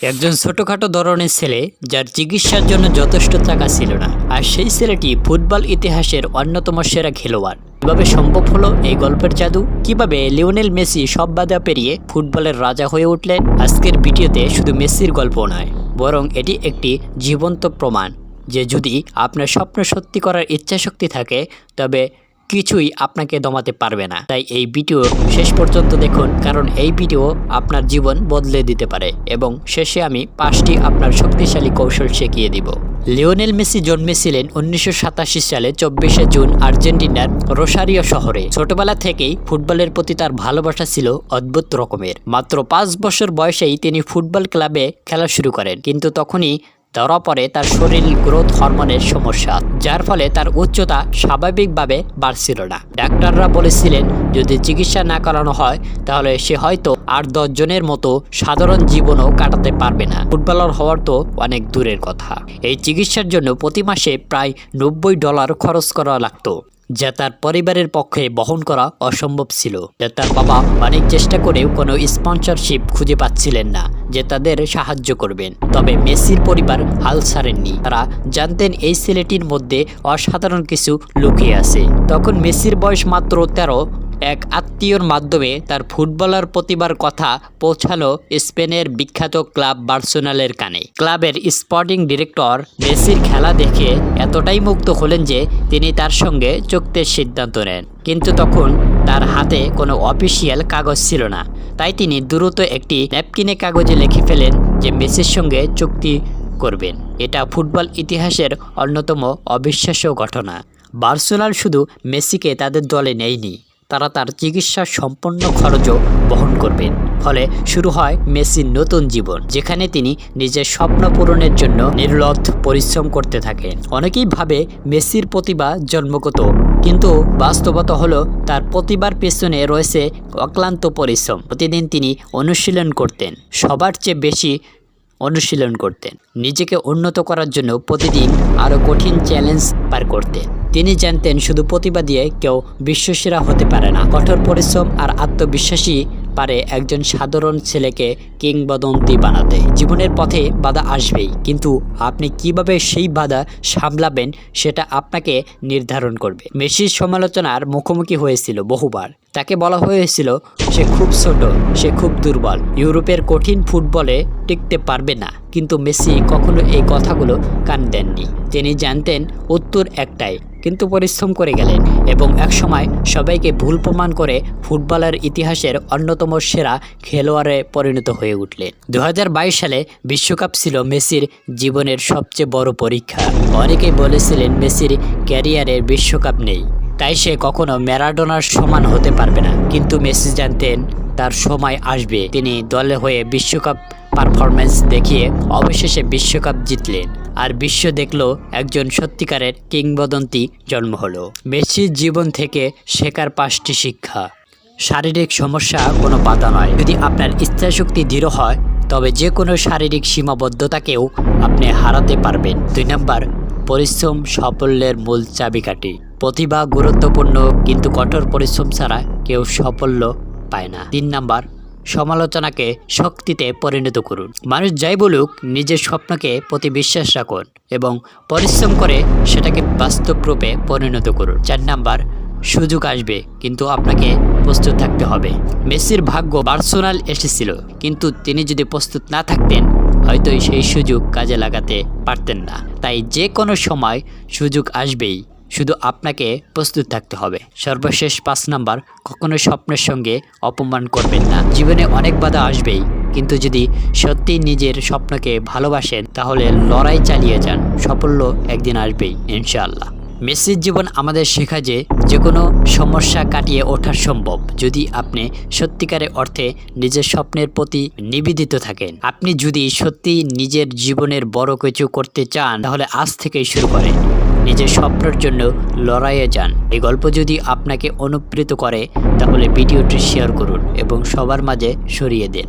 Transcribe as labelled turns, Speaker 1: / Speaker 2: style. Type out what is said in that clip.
Speaker 1: একজন ছোটখাটো ধরনের ছেলে যার চিকিৎসার জন্য যথেষ্ট টাকা ছিল না। আর সেই ছেলেটি ফুটবল ইতিহাসের অন্যতম সেরা খেলোয়াড়। কীভাবে সম্ভব হলো এই গল্পের জাদু? কীভাবে লিওনেল মেসি সব বাধা পেরিয়ে ফুটবলের রাজা হয়ে উঠলেন? আজকের ভিডিওতে শুধু মেসির গল্প নয়, বরং এটি একটি জীবন্ত প্রমাণ যে যদি আপনার স্বপ্ন সত্যি করার ইচ্ছাশক্তি থাকে, তবে কিছুই আপনাকে দমাতে পারবে না। তাই এই ভিডিও শেষ পর্যন্ত দেখুন, কারণ এই ভিডিও আপনার জীবন বদলে দিতে পারে এবং শেষে আমি পাঁচটি আপনার শক্তিশালী কৌশল শিখিয়ে দিব। লিওনেল মেসি জন্মেছিলেন উনিশশো সাতাশি সালে, চব্বিশে জুন, আর্জেন্টিনার রোসারিও শহরে। ছোটবেলা থেকেই ফুটবলের প্রতি তার ভালোবাসা ছিল অদ্ভুত রকমের। মাত্র পাঁচ বছর বয়সেই তিনি ফুটবল ক্লাবে খেলা শুরু করেন, কিন্তু তখনই ধরা পড়ে তার শরীর গ্রোথ হরমোনের সমস্যা, যার ফলে তার উচ্চতা স্বাভাবিকভাবে বাড়ছিল না। ডাক্তাররা বলেছিলেন, যদি চিকিৎসা না করানো হয়, তাহলে সে হয়তো আর দশজনের মতো সাধারণ জীবনও কাটাতে পারবে না। ফুটবলার হওয়ার তো অনেক দূরের কথা। এই চিকিৎসার জন্য প্রতি মাসে প্রায় নব্বই ডলার খরচ করা লাগতো। যা তার পরিবারের পক্ষে বহন করা অসম্ভব ছিল। যা তার বাবা অনেক চেষ্টা করেও কোনো স্পন্সরশিপ খুঁজে পাচ্ছিলেন না, যে তাদের সাহায্য করবেন। তবে মেসির পরিবার হাল ছাড়েননি। তারা জানতেন এই ছেলেটির মধ্যে অসাধারণ কিছু লুকিয়ে আছে। তখন মেসির বয়স মাত্র তেরো এক আত্মীয়র মাধ্যমে তার ফুটবলার প্রতিভার কথা পৌঁছালো স্পেনের বিখ্যাত ক্লাব বার্সোনালের কানে। ক্লাবের স্পোর্টিং ডিরেক্টর মেসির খেলা দেখে এতটাই মুগ্ধ হলেন যে তিনি তার সঙ্গে চুক্তির সিদ্ধান্ত নেন। কিন্তু তখন তার হাতে কোনো অফিসিয়াল কাগজ ছিল না। তাই তিনি দ্রুত একটি ন্যাপকিনে কাগজে লিখে ফেলেন যে মেসির সঙ্গে চুক্তি করবেন। এটা ফুটবল ইতিহাসের অন্যতম অবিশ্বাস্য ঘটনা। বার্সেলোনাল শুধু মেসিকে তাদের দলে নেয়নি তারা তার চিকিৎসার সম্পূর্ণ খরচও বহন করবেন। ফলে শুরু হয় মেসির নতুন জীবন, যেখানে তিনি নিজের স্বপ্ন পূরণের জন্য নির্লথ পরিশ্রম করতে থাকেন। অনেকেই ভাবে মেসির প্রতিভা জন্মগত, কিন্তু বাস্তবতা হলো তার প্রতিভার পেছনে রয়েছে অক্লান্ত পরিশ্রম। প্রতিদিন তিনি অনুশীলন করতেন। সবার চেয়ে বেশি অনুশীলন করতেন। নিজেকে উন্নত করার জন্য প্রতিদিন আরও কঠিন চ্যালেঞ্জ পার করতেন। তিনি জানতেন, শুধু প্রতিভা দিয়ে কেউ বিশ্বসেরা হতে পারে না। কঠোর পরিশ্রম আর আত্মবিশ্বাসী পারে একজন সাধারণ ছেলেকে কিংবদন্তি বানাতে। জীবনের পথে বাধা আসবেই, কিন্তু আপনি কীভাবে সেই বাধা সামলাবেন সেটা আপনাকে নির্ধারণ করবে। মেসির সমালোচনার মুখোমুখি হয়েছিল বহুবার। তাকে বলা হয়েছিল, সে খুব ছোট, সে খুব দুর্বল। ইউরোপের কঠিন ফুটবলে টিকতে পারবে না। কিন্তু মেসি কখনো এই কথাগুলো কান দেননি। তিনি জানতেন, উত্তর একটাই কিন্তু পরিশ্রম করে গেলেন এবং একসময় সবাইকে ভুল প্রমাণ করে ফুটবলের ইতিহাসের অন্যতম সেরা খেলোয়াড়ে পরিণত হয়ে উঠলেন। দু হাজার বাইশ সালে বিশ্বকাপ ছিল মেসির জীবনের সবচেয়ে বড় পরীক্ষা। অনেকেই বলেছিলেন মেসির ক্যারিয়ারের বিশ্বকাপ নেই। তাই সে কখনো ম্যারাডোনার সমান হতে পারবে না। কিন্তু মেসি জানতেন তার সময় আসবে। তিনি দলে হয়ে বিশ্বকাপ পারফরম্যান্স দেখিয়ে অবশেষে বিশ্বকাপ জিতলেন। আর বিশ্ব দেখল একজন সত্যিকারের কিংবদন্তি জন্ম হলো। মেসির জীবন থেকে শেখার পাঁচটি শিক্ষা। শারীরিক সমস্যা কোনো বাধা নয়। যদি আপনার ইচ্ছাশক্তি দৃঢ় হয়, তবে যে কোনো শারীরিক সীমাবদ্ধতাকেও আপনি হারাতে পারবেন। দুই নম্বর, পরিশ্রম সাফল্যের মূল চাবিকাঠি। প্রতিভা গুরুত্বপূর্ণ, কিন্তু কঠোর পরিশ্রম ছাড়া কেউ সাফল্য পায় না। তিন নাম্বার সমালোচনাকে শক্তিতে পরিণত করুন। মানুষ যাই বলুক, নিজের স্বপ্নকে প্রতি বিশ্বাস রাখুন এবং পরিশ্রম করে সেটাকে বাস্তব রূপে পরিণত করুন। চার নাম্বার, সুযোগ আসবে, কিন্তু আপনাকে প্রস্তুত থাকতে হবে। মেসির ভাগ্য বার্সোনাল এসেছিল, কিন্তু তিনি যদি প্রস্তুত না থাকতেন, হয়তো সেই সুযোগ কাজে লাগাতে পারতেন না। তাই যে কোনো সময় সুযোগ আসবেই। শুধু আপনাকে প্রস্তুত থাকতে হবে। সর্বশেষ পাঁচ নাম্বার কখনো স্বপ্নের সঙ্গে অপমান করবেন না। জীবনে অনেক বাধা আসবেই, কিন্তু যদি সত্যি নিজের স্বপ্নকে ভালোবাসেন, তাহলে লড়াই চালিয়ে যান। সাফল্য একদিন আসবেই, ইনশাআল্লাহ। মেসির জীবন আমাদের শেখা যে যে কোনো সমস্যা কাটিয়ে ওঠা সম্ভব। যদি আপনি সত্যিকারের অর্থে নিজের স্বপ্নের প্রতি নিবেদিত থাকেন। আপনি যদি সত্যি নিজের জীবনের বড় কিছু করতে চান, তাহলে আজ থেকেই শুরু করেন। নিজের স্বপ্নের জন্য লড়াইয়ে যান। এই গল্প যদি আপনাকে অনুপ্রেরিত করে, তাহলে ভিডিওটি শেয়ার করুন এবং সবার মাঝে সরিয়ে দিন।